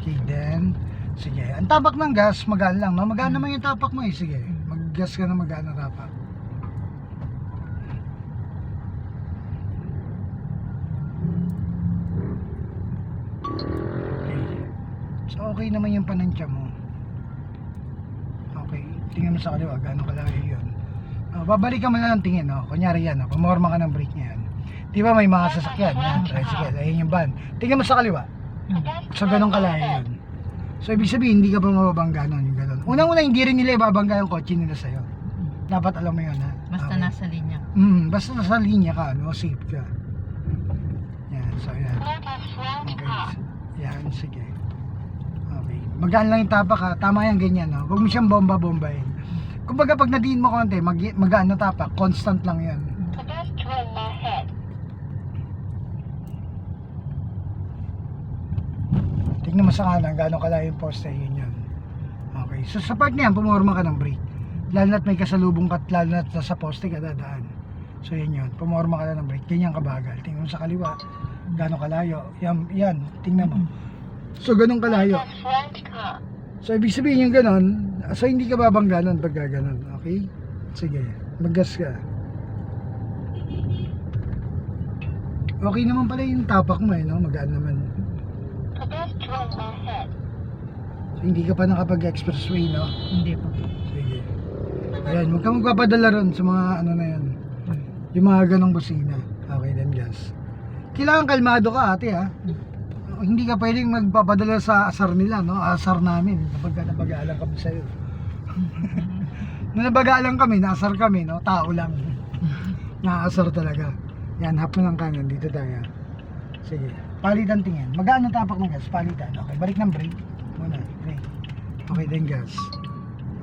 Okay, then, sige. Ang tapak ng gas, magaan lang, no? Magaan naman yung tapak mo eh, sige. Mag-gas ka na magaan ang tapak. Okay. So, okay naman yung panansya mo. Okay, tingnan mo sa kaliwa, gaano kalayo yun. Uh, babalik ka mo lang ng tingin, no? Kunyari yan, no? pumorma ka ng brake niya yan. Di ba may mga sasakyan, yan, tricycle, ayun yung van. Tingnan mo sa kaliwa, So, ganun kalayo yun. So, ibig sabihin, hindi ka pa mababangga nun, yung ganun. Unang-una, hindi rin nila ibabangga yung kotse nila sa'yo. Dapat alam mo yun, ha? Basta Okay. nasa linya. Mm, basta nasa linya ka, no? Safe ka. Yan, so yan. Okay. Yan, sige. Okay. Magaan lang yung tapak ha. Tama yan, ganyan, no? Huwag mo siyang bomba-bombahin. Kumbaga, pag nadiin mo konti, mag magaan na tapak, constant lang yan. Pedestrian ahead. Tingnan mo sa kanan, gaano kalayo yung poste, yun yun. Okay, so sa part niyan, pumorma ka ng brake. Lalo na't may kasalubong ka, lalo na't nasa poste ka dadaan. So yun yun, pumorma ka na ng brake, ganyan kabagal. Tingnan mo sa kaliwa, gaano kalayo. Yan, yan, tingnan mo. So ganun kalayo. So ibig sabihin yung ganon, so hindi ka babangga nun pag ganon, okay? Sige, maggas ka. Okay naman pala yung tapak mo eh, no? Magaan naman. Hindi ka pa nakapag-expressway, no? Hindi po. Sige. Ayan, huwag kang magpapadala ron sa mga ano na yan. Yung mga ganong busina. Okay, then gas. Kailangan kalmado ka ate ha. Hindi ka pwedeng magpapadala sa asar nila, no? Asar namin. Kapag ka nabagaalang kami sa'yo. Nung nabagaalang kami, naasar kami, no? Tao lang. Naasar talaga. Yan, hapon ng kanan. Dito tayo. Sige. Palitan tingin. Magaan ang tapak ng gas. Palitan. Okay, balik ng brake. Muna, brake. Okay, then gas.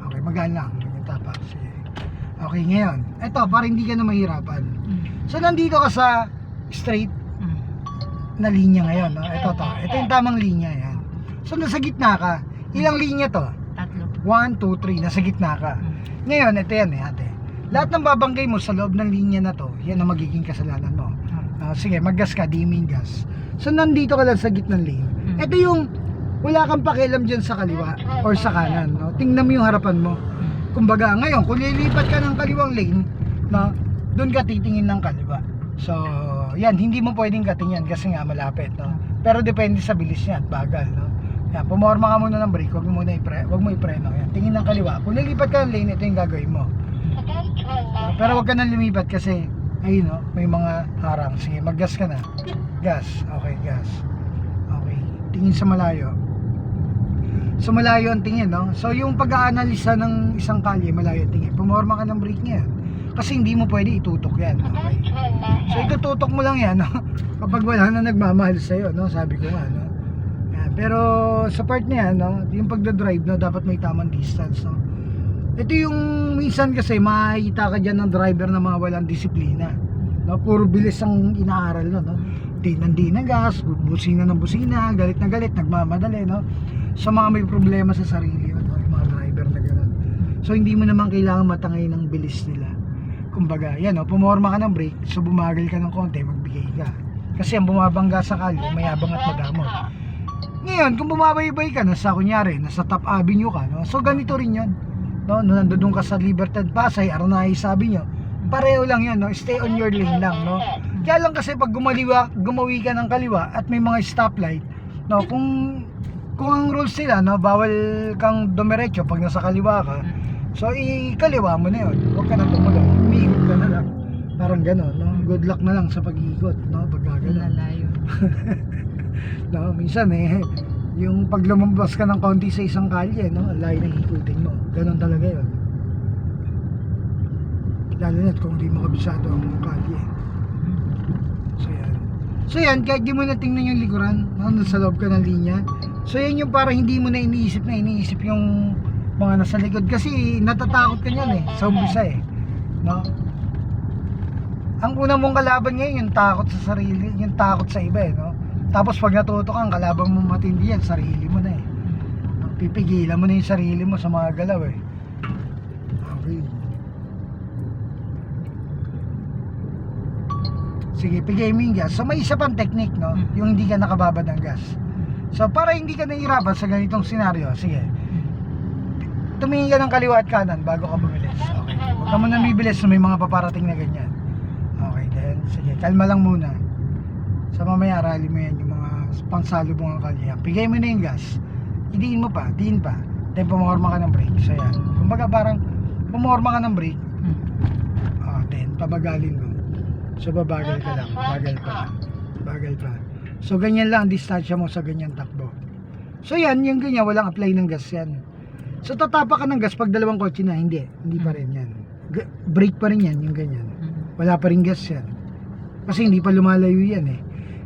Okay, magaan lang. Yung tapak. Sige. Okay, ngayon. Ito, para hindi ka na mahirapan. So, nandito ka sa straight Mm. na linya ngayon. No? Ito, to. Ito yung tamang linya. Yan. So, nasa gitna ka. Ilang linya to? Tatlo. 1, 2, 3. Nasa gitna ka. Mm. Ngayon, ito yan eh, ate. Lahat ng babanggay mo sa loob ng linya na to, yan ang magiging kasalanan mo. Ah, sige, maggas ka, di gas. So, nandito ka lang sa gitnang lane. Mm. Ito yung, wala kang pakialam dyan sa kaliwa or sa kanan. No? Tingnan mo yung harapan mo. Mm. Kumbaga, ngayon, kung lilipat ka ng kaliwang lane, no, doon ka titingin ng kaliwa. So, yan, hindi mo pwedeng katingin kasi nga malapit. No? Pero depende sa bilis niya at bagal. No? Yan, pumorma ka muna ng brake, wag mo muna ipre, wag mo ipreno. Yan, tingin ng kaliwa. Kung lilipat ka ng lane, ito yung gagawin mo. Pero wag ka nang lumipat kasi ayun no, may mga harang. Sige, maggas ka na. Gas. Okay, gas. Okay. Tingin sa malayo. So malayo ang tingin, no? So yung pag-aanalisa ng isang kalye, malayo ang tingin. Pumorma ka ng brake niya. Kasi hindi mo pwede itutok yan. Okay? So itututok mo lang yan, no? Kapag wala na nagmamahal sa'yo, no? Sabi ko nga, no? Pero sa part niya, no? Yung pagdadrive, no? Dapat may tamang distance, no? Ito yung minsan kasi makikita ka dyan ng driver na mga walang disiplina. No? Puro bilis ang inaaral, no? no? Di nandi ng gas, busina ng busina, galit na galit, nagmamadali, no? Sa mga may problema sa sarili, no? yung mga driver na gano'n. So hindi mo naman kailangan matangay ng bilis nila. Kumbaga, yan, no? pumorma ka ng brake, so bumagal ka ng konti, magbigay ka. Kasi ang bumabangga sa kalye, mayabang at madamot. Ngayon, kung bumabaybay ka, nasa kunyari, nasa top avenue ka, no? so ganito rin yun. No, no nandoon ka sa Libertad Pasay, Aranay, sabi nyo, pareho lang yan, no? stay on your lane lang. No? Kaya lang kasi pag gumaliwa, gumawi ka ng kaliwa at may mga stoplight, no, kung kung ang rules nila, no, bawal kang dumiretso pag nasa kaliwa ka, so ikaliwa mo na yun. Huwag ka na tumulong, umiikot ka na lang. Parang gano'n, no? Good luck na lang sa pag-iikot, no? Pag gano'n. No, minsan eh, yung pag lumabas ka ng konti sa isang kalye, no, layo ng ikutin mo. Ganon talaga yun. Lalo na kung di mo kabisado ang kalye. So yan. So yan, kahit di mo na tingnan yung likuran, no, nasa loob ka ng linya. So yan yung para hindi mo na iniisip na iniisip yung mga nasa likod. Kasi natatakot ka niyan eh, sa umpisa eh. No? Ang una mong kalaban ngayon, yung takot sa sarili, yung takot sa iba eh, no? Tapos pag natuto ka, ang kalaban mo matindi yan, sarili mo na eh. Pipigilan mo na yung sarili mo sa mga galaw eh. Okay. Sige, pigay mo yung gas. So may isa pang technique, no? Mm. Yung hindi ka nakababad ng gas. So para hindi ka nahihirapan sa ganitong senaryo, sige. Tumingin ka ng kaliwa at kanan bago ka bumilis. Okay. Huwag ka muna bibilis na may mga paparating na ganyan. Okay, then sige, kalma lang muna. Sa mamaya rally mo yan yung mga pangsalubong ang kalye. Bigay mo na yung gas. Idiin mo pa, diin pa. Then pumorma ka ng brake. So yan. Kumbaga parang pumorma ka ng brake. Ah, then pabagalin mo. So babagal ka lang, bagal pa. Bagal pa. So ganyan lang ang distansya mo sa ganyan takbo. So yan, yung ganyan, walang apply ng gas yan. So tatapa ka ng gas pag dalawang kotse na, hindi. Hindi pa rin yan. Brake pa rin yan, yung ganyan. Wala pa rin gas yan. Kasi hindi pa lumalayo yan eh.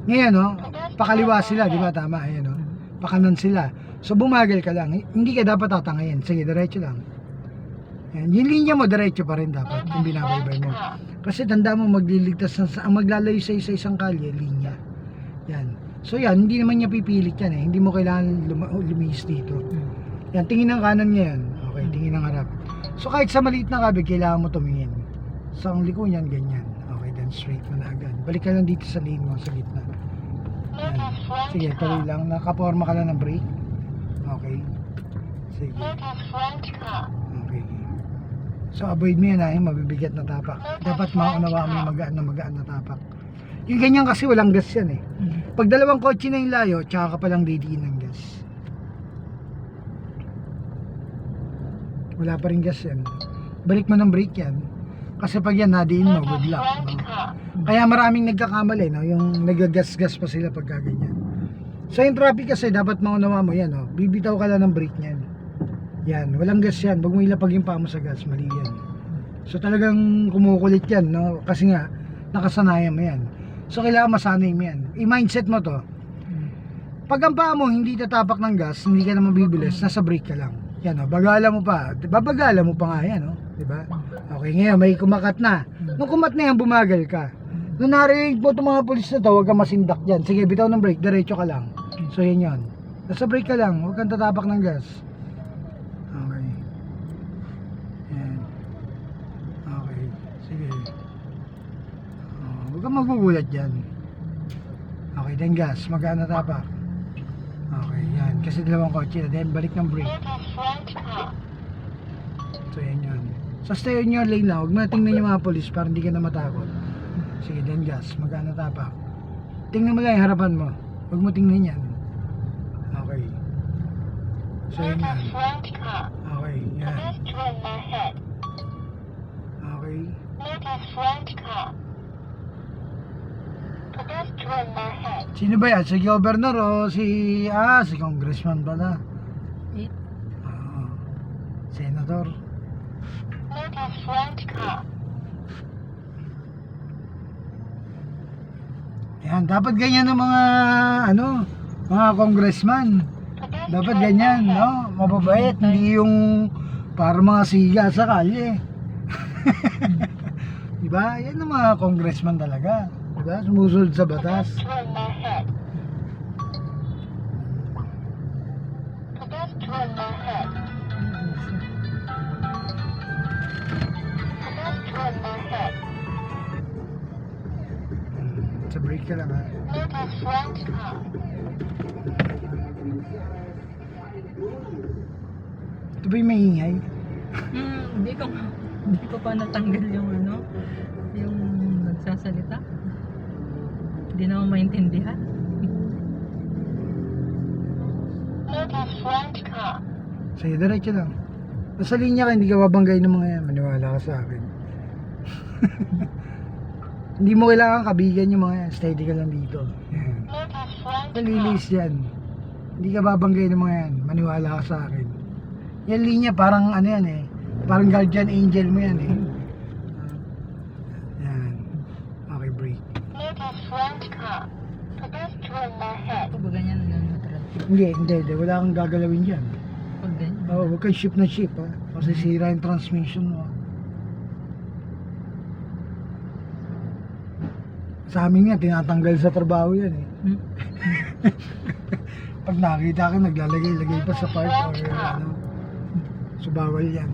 Ngayon, no, pakaliwa sila, di ba? Tama, ayan, no? Pakanan sila. So bumagal ka lang. Hindi ka dapat tatangayin. Sige, diretso lang. Yan. Yung linya mo, diretso pa rin dapat. Yung binabaybay mo. Kasi tanda mo magliligtas ng ang maglalayo sa isa isang kalye, linya. Yan. So yan, hindi naman niya pipilit yan eh. Hindi mo kailangan luma- lumihis dito. Yan, tingin ng kanan niya yan. Okay, tingin ng harap. So kahit sa maliit na kabig, kailangan mo tumingin. Sa ang liko niyan, ganyan. Okay, then straight mo na agad. Balik ka lang dito sa lane mo, sa gitna. Sige, tuloy lang. Nakaporma ka lang ng brake. Okay. Sige. Okay. So avoid mo yan ha, yung mabibigat na tapak. Dapat maunawa mo yung magaan na magaan na tapak. Yung ganyan kasi walang gas yan eh. Pag dalawang kotse na yung layo, tsaka ka palang didiin ng gas. Wala pa rin gas yan. Balik mo ng brake yan. Kasi pag yan nadiin mo, good luck. no? Kaya maraming nagkakamali, no? yung nagagas-gas pa sila pagka ganyan. So yung traffic kasi dapat maunawa mo yan, no? bibitaw ka lang ng brake niyan. Yan, walang gas yan. Huwag mo ilapag yung mo sa gas, mali yan. So talagang kumukulit yan, no? Kasi nga, nakasanayan mo yan. So kailangan masanay mo yan. I-mindset mo to. Pag ang paa mo hindi tatapak ng gas, hindi ka na mabibilis, nasa brake ka lang. Yan, no? bagala mo pa. Babagala mo pa nga yan, no? Diba? Okay, ngayon may kumakat na. Nung kumat na yan, bumagal ka. Nung narinig mo itong mga pulis na to, huwag kang masindak dyan. Sige, bitaw ng brake, diretso ka lang. So yan yun. Nasa brake ka lang, huwag kang tatapak ng gas. Okay. Yan. Okay. Sige. Oh, huwag kang magugulat dyan. Okay, then gas. Magana tapak. Okay, yan. Kasi dalawang kotse na. Then balik ng brake. So yan yun. So stay in your lane lang. Huwag mo na tingnan yung mga polis para hindi ka na matakot. Sige, then gas. Magana tapak. Tingnan mo lang yung harapan mo. Huwag mo tingnan yan. Okay. So yan yan. Okay, yan. Okay. front car. Sino ba yan? Si governor o si... Ah, si congressman pala. Eh, Oo. Senator. Yan, dapat ganyan ng mga ano, mga congressman. Dapat ganyan, no? Mababait, hindi yung para mga siga sa kalye. diba? Yan ang mga congressman talaga. Diba? Sumusunod sa batas. Sa break ka lang ha. Ito ba yung maingay? Hmm, hindi ko hindi ko pa natanggal yung ano, yung nagsasalita. Hindi na ako maintindihan. Sige, diretso lang. Nasa linya ka, hindi ka babanggay ng mga yan. Maniwala ka sa akin. hindi mo kailangan kabigan yung mga yan. Steady ka lang dito. Yan. front Nalilis yan. Hindi ka babanggay ng mga yan. Maniwala ka sa akin. Yan linya, parang ano yan eh. Parang guardian angel mo yan eh. Yan. Okay, break. front car. Pedestrian ahead. Ako ba ganyan na neutral? Hindi, hindi, hindi. Wala kang gagalawin dyan. Pag ganyan. Oo, huwag kang ship na ship ha. Kasi sira yung transmission mo. Sa amin nga, tinatanggal sa trabaho yan eh. Hmm? Pag nakita ka, naglalagay-lagay pa sa park or ano. So bawal yan.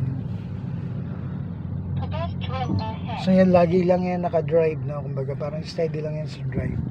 Pedestrian ahead. So yan, lagi lang yan naka-drive na. Kumbaga parang steady lang yan sa drive.